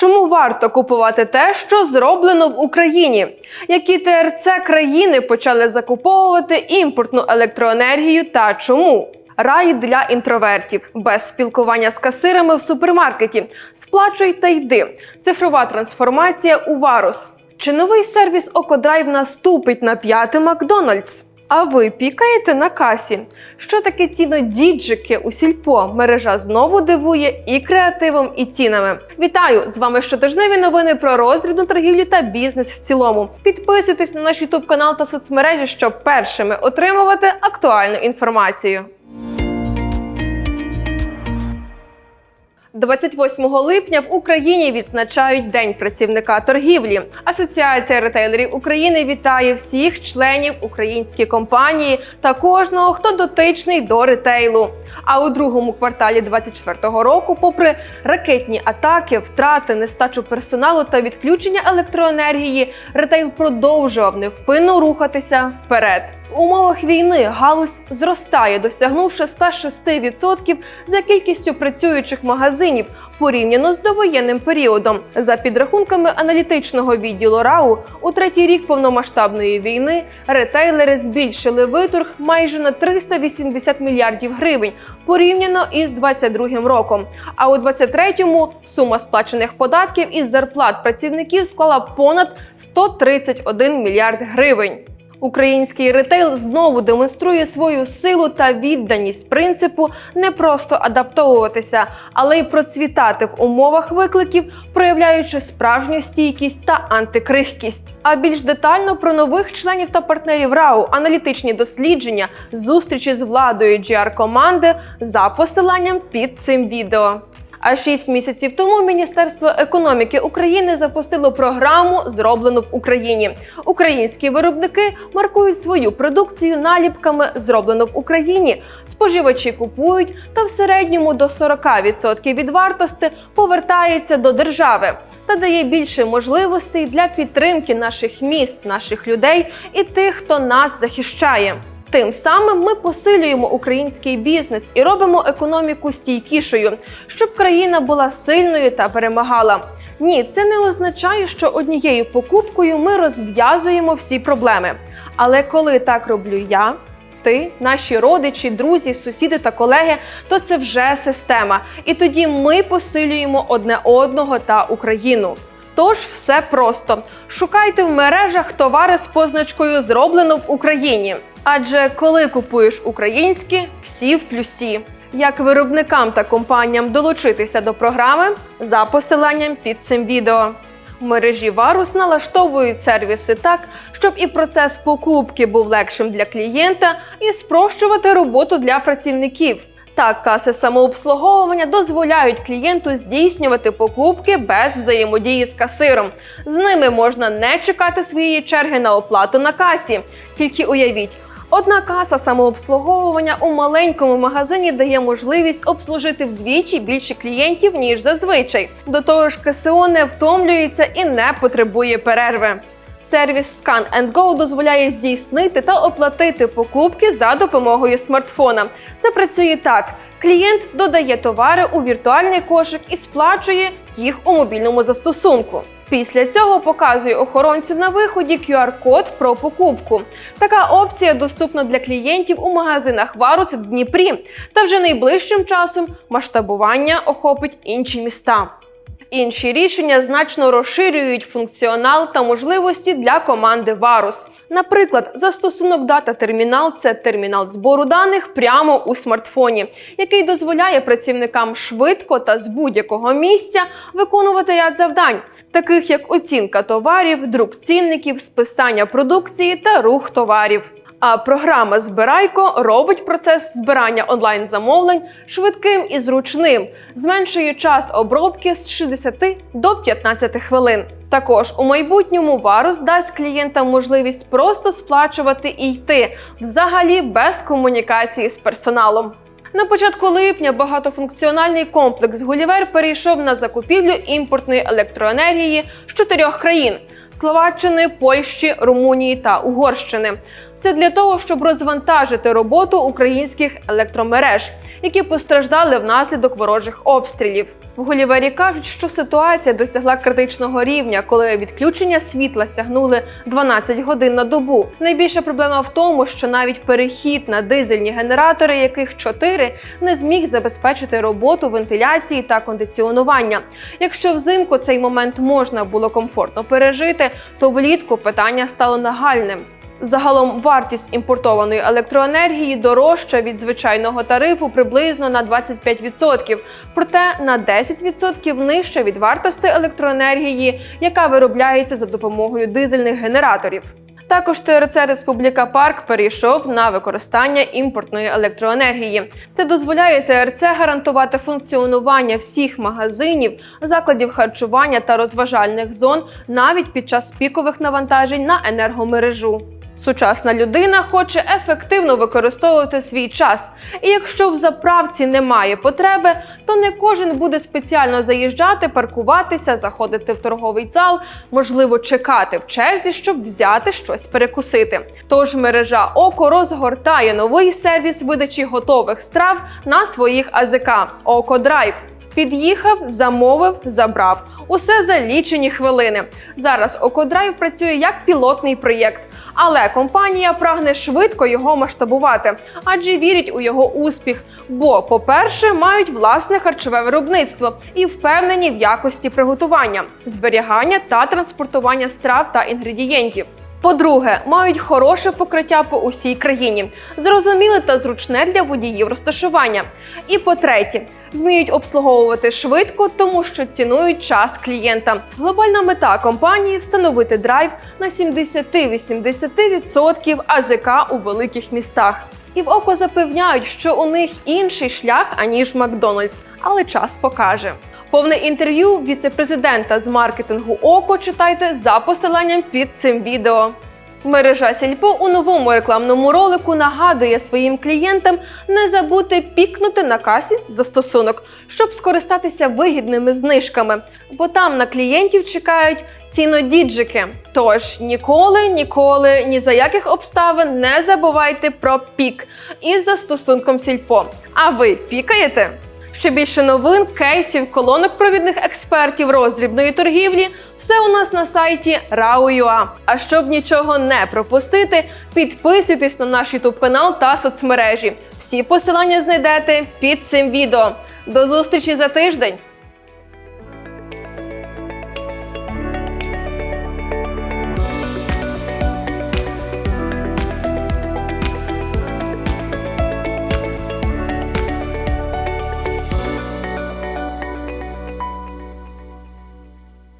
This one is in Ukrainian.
Чому варто купувати те, що зроблено в Україні? Які ТРЦ країни почали закуповувати імпортну електроенергію та чому? Рай для інтровертів без спілкування з касирами в супермаркеті. Сплачуй та йди. Цифрова трансформація у Варус. Чи новий сервіс Окодрайв наступить на п'ятий Макдональдс? А ви пікаєте на касі? Що таке цінодіджики у сільпо? Мережа знову дивує і креативом, і цінами. Вітаю! З вами щотижневі новини про розрібну торгівлю та бізнес в цілому. Підписуйтесь на наш Ютуб канал та соцмережі, щоб першими отримувати актуальну інформацію. 28 липня в Україні відзначають День працівника торгівлі. Асоціація ретейлерів України вітає всіх членів української компанії та кожного, хто дотичний до ретейлу. А у другому кварталі 2024 року, попри ракетні атаки, втрати, нестачу персоналу та відключення електроенергії, ретейл продовжував невпинно рухатися вперед. В умовах війни галузь зростає, досягнувши 106% за кількістю працюючих магазинів порівняно з довоєнним періодом. За підрахунками аналітичного відділу РАУ, у третій рік повномасштабної війни ретейлери збільшили виторг майже на 380 мільярдів гривень порівняно із 2022 роком. А у 2023-му сума сплачених податків із зарплат працівників склала понад 131 мільярд гривень. Український ретейл знову демонструє свою силу та відданість принципу не просто адаптовуватися, але й процвітати в умовах викликів, проявляючи справжню стійкість та антикрихкість. А більш детально про нових членів та партнерів РАУ, аналітичні дослідження, зустрічі з владою GR команди за посиланням під цим відео. А шість місяців тому Міністерство економіки України запустило програму Зроблено в Україні. Українські виробники маркують свою продукцію наліпками Зроблено в Україні. Споживачі купують та в середньому до 40% від вартості повертається до держави. Та дає більше можливостей для підтримки наших міст, наших людей і тих, хто нас захищає. Тим самим ми посилюємо український бізнес і робимо економіку стійкішою, щоб країна була сильною та перемагала. Ні, це не означає, що однією покупкою ми розв'язуємо всі проблеми. Але коли так роблю я, ти, наші родичі, друзі, сусіди та колеги, то це вже система. І тоді ми посилюємо одне одного та Україну. Тож все просто шукайте в мережах товари з позначкою Зроблено в Україні. Адже коли купуєш українське, всі в плюсі. Як виробникам та компаніям долучитися до програми за посиланням під цим відео. В мережі Варус налаштовують сервіси так, щоб і процес покупки був легшим для клієнта, і спрощувати роботу для працівників. Так, каси самообслуговування дозволяють клієнту здійснювати покупки без взаємодії з касиром. З ними можна не чекати своєї черги на оплату на касі. Тільки уявіть. Одна каса самообслуговування у маленькому магазині дає можливість обслужити вдвічі більше клієнтів ніж зазвичай. До того ж, КСО не втомлюється і не потребує перерви. Сервіс Scan and Go дозволяє здійснити та оплатити покупки за допомогою смартфона. Це працює так: клієнт додає товари у віртуальний кошик і сплачує їх у мобільному застосунку. Після цього показує охоронцю на виході QR-код про покупку. Така опція доступна для клієнтів у магазинах Варус в Дніпрі. Та вже найближчим часом масштабування охопить інші міста. Інші рішення значно розширюють функціонал та можливості для команди Varus. Наприклад, застосунок Data Terminal – це термінал збору даних прямо у смартфоні, який дозволяє працівникам швидко та з будь-якого місця виконувати ряд завдань, таких як оцінка товарів, друк цінників, списання продукції та рух товарів. А програма Збирайко робить процес збирання онлайн замовлень швидким і зручним, зменшує час обробки з 60 до 15 хвилин. Також у майбутньому Варус дасть клієнтам можливість просто сплачувати і йти взагалі без комунікації з персоналом. На початку липня багатофункціональний комплекс Гулівер перейшов на закупівлю імпортної електроенергії з чотирьох країн. Словаччини, Польщі, Румунії та Угорщини. Все для того, щоб розвантажити роботу українських електромереж, які постраждали внаслідок ворожих обстрілів. В Голівері кажуть, що ситуація досягла критичного рівня, коли відключення світла сягнули 12 годин на добу. Найбільша проблема в тому, що навіть перехід на дизельні генератори, яких 4, не зміг забезпечити роботу вентиляції та кондиціонування. Якщо взимку цей момент можна було комфортно пережити, то влітку питання стало нагальним. Загалом вартість імпортованої електроенергії дорожча від звичайного тарифу приблизно на 25%, проте на 10% нижча від вартості електроенергії, яка виробляється за допомогою дизельних генераторів. Також ТРЦ Республіка Парк перейшов на використання імпортної електроенергії. Це дозволяє ТРЦ гарантувати функціонування всіх магазинів, закладів харчування та розважальних зон навіть під час пікових навантажень на енергомережу. Сучасна людина хоче ефективно використовувати свій час, і якщо в заправці немає потреби, то не кожен буде спеціально заїжджати, паркуватися, заходити в торговий зал, можливо, чекати в черзі, щоб взяти щось перекусити. Тож мережа Око розгортає новий сервіс видачі готових страв на своїх АЗК Око Драйв. Під'їхав, замовив, забрав. Усе за лічені хвилини. Зараз Окодрайв працює як пілотний проєкт, але компанія прагне швидко його масштабувати, адже вірить у його успіх. Бо, по-перше, мають власне харчове виробництво і впевнені в якості приготування, зберігання та транспортування страв та інгредієнтів. По-друге, мають хороше покриття по усій країні, зрозуміле та зручне для водіїв розташування. І по-третє, вміють обслуговувати швидко, тому що цінують час клієнта. Глобальна мета компанії встановити драйв на 70-80% АЗК у великих містах. І в око запевняють, що у них інший шлях аніж Макдональдс, але час покаже. Повне інтерв'ю віце-президента з маркетингу Око читайте за посиланням під цим відео. Мережа Сільпо у новому рекламному ролику нагадує своїм клієнтам не забути пікнути на касі застосунок, щоб скористатися вигідними знижками, бо там на клієнтів чекають цінодіджики. Тож ніколи, ніколи, ні за яких обставин не забувайте про пік із застосунком Сільпо. А ви пікаєте? Ще більше новин, кейсів, колонок провідних експертів роздрібної торгівлі все у нас на сайті RAO.ua. А щоб нічого не пропустити, підписуйтесь на наш YouTube канал та соцмережі. Всі посилання знайдете під цим відео. До зустрічі за тиждень!